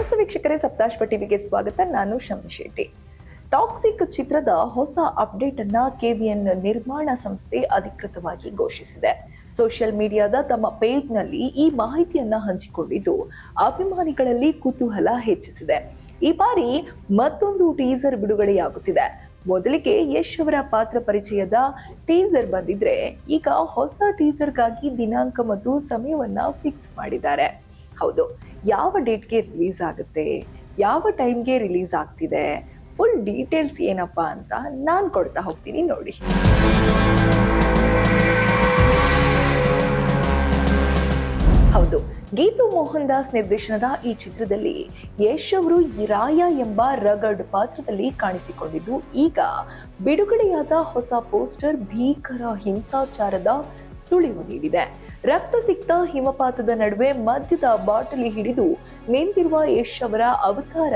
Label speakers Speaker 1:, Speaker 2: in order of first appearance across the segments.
Speaker 1: ವೀಕ್ಷಕರೇ, ಸಪ್ತಾಶ್ವ ಟಿವಿಗೆ ಸ್ವಾಗತ. ನಾನು ಶಮಿ ಶೆಟ್ಟಿ. ಟಾಕ್ಸಿಕ್ ಚಿತ್ರದ ಹೊಸ ಅಪ್ಡೇಟ್ ಅನ್ನ ಕೆವಿಎನ್ ನಿರ್ಮಾಣ ಸಂಸ್ಥೆ ಅಧಿಕೃತವಾಗಿ ಘೋಷಿಸಿದೆ. ಸೋಷಿಯಲ್ ಮೀಡಿಯಾದ ತಮ್ಮ ಪೇಜ್ನಲ್ಲಿ ಈ ಮಾಹಿತಿಯನ್ನ ಹಂಚಿಕೊಂಡಿದ್ದು ಅಭಿಮಾನಿಗಳಲ್ಲಿ ಕುತೂಹಲ ಹೆಚ್ಚಿಸಿದೆ. ಈ ಬಾರಿ ಮತ್ತೊಂದು ಟೀಸರ್ ಬಿಡುಗಡೆಯಾಗುತ್ತಿದೆ. ಮೊದಲಿಗೆ ಯಶ್ ಅವರ ಪಾತ್ರ ಪರಿಚಯದ ಟೀಸರ್ ಬಂದಿದ್ರೆ ಈಗ ಹೊಸ ಟೀಸರ್ಗಾಗಿ ದಿನಾಂಕ ಮತ್ತು ಸಮಯವನ್ನ ಫಿಕ್ಸ್ ಮಾಡಿದ್ದಾರೆ. ಹೌದು ಯಾವ ಡೇಟ್ಗೆ ರಿಲೀಸ್ ಆಗುತ್ತೆ, ಯಾವ ಟೈಮ್ಗೆ ರಿಲೀಸ್ ಆಗ್ತಿದೆ, ಫುಲ್ ಡೀಟೇಲ್ಸ್ ಏನಪ್ಪ ಅಂತ ನಾನು ಕೊಡ್ತಾ ಹೋಗ್ತೀನಿ ನೋಡಿ. ಹೌದು, ಗೀತು ಮೋಹನ್ ದಾಸ್ ನಿರ್ದೇಶನದ ಈ ಚಿತ್ರದಲ್ಲಿ ಯಶ್ ಅವರು ಇರಾಯ ಎಂಬ ರಗಡ್ ಪಾತ್ರದಲ್ಲಿ ಕಾಣಿಸಿಕೊಂಡಿದ್ದು. ಈಗ ಬಿಡುಗಡೆಯಾದ ಹೊಸ ಪೋಸ್ಟರ್ ಭೀಕರ ಹಿಂಸಾಚಾರದ ಸುಳಿವು ನೀಡಿದೆ. ರಕ್ತ ಸಿಕ್ತ ಹಿಮಪಾತದ ನಡುವೆ ಮದ್ಯದ ಬಾಟಲಿ ಹಿಡಿದು ನಿಂತಿರುವ ಯಶ್ ಅವರ ಅವತಾರ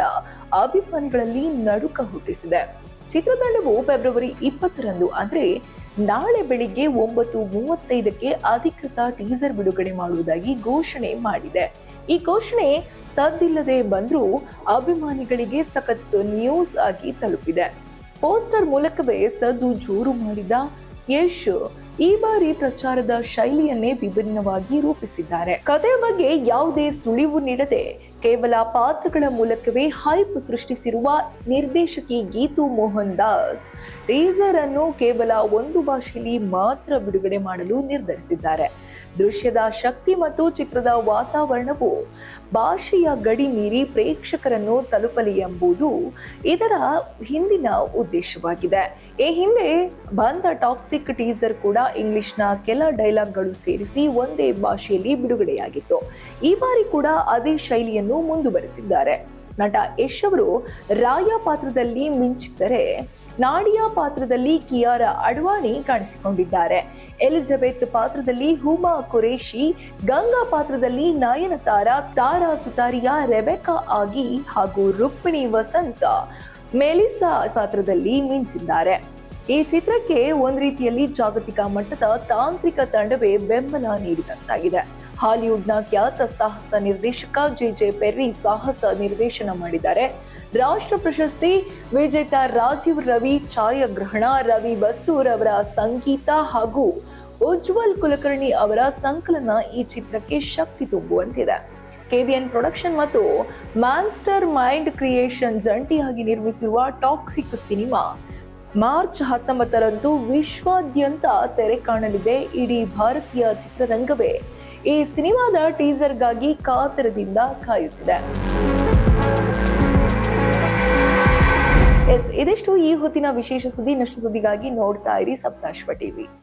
Speaker 1: ಅಭಿಮಾನಿಗಳಲ್ಲಿ ನಡುಕ ಹುಟ್ಟಿಸಿದೆ. ಚಿತ್ರತಂಡವು ಫೆಬ್ರವರಿ ಇಪ್ಪತ್ತರಂದು ಅಂದ್ರೆ ನಾಳೆ ಬೆಳಿಗ್ಗೆ ಒಂಬತ್ತು ಮೂವತ್ತೈದಕ್ಕೆ ಅಧಿಕೃತ ಟೀಸರ್ ಬಿಡುಗಡೆ ಮಾಡುವುದಾಗಿ ಘೋಷಣೆ ಮಾಡಿದೆ. ಈ ಘೋಷಣೆ ಸದ್ದಿಲ್ಲದೆ ಬಂದರೂ ಅಭಿಮಾನಿಗಳಿಗೆ ಸಖತ್ ನ್ಯೂಸ್ ಆಗಿ ತಲುಪಿದೆ. ಪೋಸ್ಟರ್ ಮೂಲಕವೇ ಸದ್ದು ಜೋರು ಮಾಡಿದ ಯಶ್ ಈ ಬಾರಿ ಪ್ರಚಾರದ ಶೈಲಿಯನ್ನೇ ವಿಭಿನ್ನವಾಗಿ ರೂಪಿಸಿದ್ದಾರೆ. ಕಥೆಯ ಬಗ್ಗೆ ಯಾವುದೇ ಸುಳಿವು ನೀಡದೆ ಕೇವಲ ಪಾತ್ರಗಳ ಮೂಲಕವೇ ಹೈಪ್ ಸೃಷ್ಟಿಸಿರುವ ನಿರ್ದೇಶಕಿ ಗೀತು ಮೋಹನ್ ದಾಸ್ ಟೀಸರ್ ಅನ್ನು ಕೇವಲ ಒಂದು ಭಾಷೆಯಲ್ಲಿ ಮಾತ್ರ ಬಿಡುಗಡೆ ಮಾಡಲು ನಿರ್ಧರಿಸಿದ್ದಾರೆ. ದೃಶ್ಯದ ಶಕ್ತಿ ಮತ್ತು ಚಿತ್ರದ ವಾತಾವರಣವು ಭಾಷೆಯ ಗಡಿ ಮೀರಿ ಪ್ರೇಕ್ಷಕರನ್ನು ತಲುಪಲಿ ಎಂಬುದು ಇದರ ಹಿಂದಿನ ಉದ್ದೇಶವಾಗಿದೆ. ಈ ಹಿಂದೆ ಬಂದ ಟಾಕ್ಸಿಕ್ ಟೀಸರ್ ಕೂಡ ಇಂಗ್ಲಿಷ್ನ ಕೆಲ ಡೈಲಾಗ್ಗಳು ಸೇರಿಸಿ ಒಂದೇ ಭಾಷೆಯಲ್ಲಿ ಬಿಡುಗಡೆಯಾಗಿತ್ತು. ಈ ಬಾರಿ ಕೂಡ ಅದೇ ಶೈಲಿಯನ್ನು ಮುಂದುವರೆಸಿದ್ದಾರೆ. ನಟ ಯಶ್ ಅವರು ರಾಯ ಪಾತ್ರದಲ್ಲಿ ಮಿಂಚಿದ್ದರೆ, ನಾಡಿಯಾ ಪಾತ್ರದಲ್ಲಿ ಕಿಯಾರ ಅಡ್ವಾಣಿ ಕಾಣಿಸಿಕೊಂಡಿದ್ದಾರೆ. ಎಲಿಜಬೆತ್ ಪಾತ್ರದಲ್ಲಿ ಹುಮಾ ಕುರೇಶಿ ಗಂಗಾ ಪಾತ್ರದಲ್ಲಿ ನಯನತಾರ ತಾರಾ ಸುತಾರಿಯಾ ರೆಬೆಕಾ ಆಗಿ ಹಾಗೂ ರುಕ್ಮಿಣಿ ವಸಂತ ಮೆಲಿಸಾ ಪಾತ್ರದಲ್ಲಿ ಮಿಂಚಿದ್ದಾರೆ. ಈ ಚಿತ್ರಕ್ಕೆ ಒಂದು ರೀತಿಯಲ್ಲಿ ಜಾಗತಿಕ ಮಟ್ಟದ ತಾಂತ್ರಿಕ ತಂಡವೇ ಬೆಂಬಲ ನೀಡಿದಂತಾಗಿದೆ. ಹಾಲಿವುಡ್ನ ಖ್ಯಾತ ಸಾಹಸ ನಿರ್ದೇಶಕ ಜೆ ಜೆ ಪೆರ್ರಿ ಸಾಹಸ ನಿರ್ದೇಶನ ಮಾಡಿದ್ದಾರೆ. ರಾಷ್ಟ್ರ ಪ್ರಶಸ್ತಿ ವಿಜೇತ ರಾಜೀವ್ ರವಿ, ಛಾಯಾಗ್ರಹಣ, ರವಿ ಬಸ್ರೂರ್ ಅವರ ಸಂಗೀತ ಹಾಗೂ ಉಜ್ವಲ್ ಕುಲಕರ್ಣಿ ಅವರ ಸಂಕಲನ ಈ ಚಿತ್ರಕ್ಕೆ ಶಕ್ತಿ ತುಂಬುವಂತಿದೆ. ಕೆವಿಎನ್ ಪ್ರೊಡಕ್ಷನ್ ಮತ್ತು ಮ್ಯಾನ್ಸ್ಟರ್ ಮೈಂಡ್ ಕ್ರಿಯೇಷನ್ ಜಂಟಿಯಾಗಿ ನಿರ್ಮಿಸಿರುವ ಟಾಕ್ಸಿಕ್ ಸಿನಿಮಾ ಮಾರ್ಚ್ ಹತ್ತೊಂಬತ್ತರಂದು ವಿಶ್ವಾದ್ಯಂತ ತೆರೆ ಕಾಣಲಿದೆ. ಇಡೀ ಭಾರತೀಯ ಚಿತ್ರರಂಗವೇ ಈ ಸಿನಿಮಾದ ಟೀಸರ್ಗಾಗಿ ಕಾತರದಿಂದ ಕಾಯುತ್ತಿದೆ. ಎಸ್, ಇದಿಷ್ಟು ಈ ಹೊತ್ತಿನ ವಿಶೇಷ ಸುದ್ದಿ. ಇನ್ನಷ್ಟು ಸುದ್ದಿಗಾಗಿ ನೋಡ್ತಾ ಇರಿ ಸಪ್ತಾಶ್ವ ಟಿವಿ.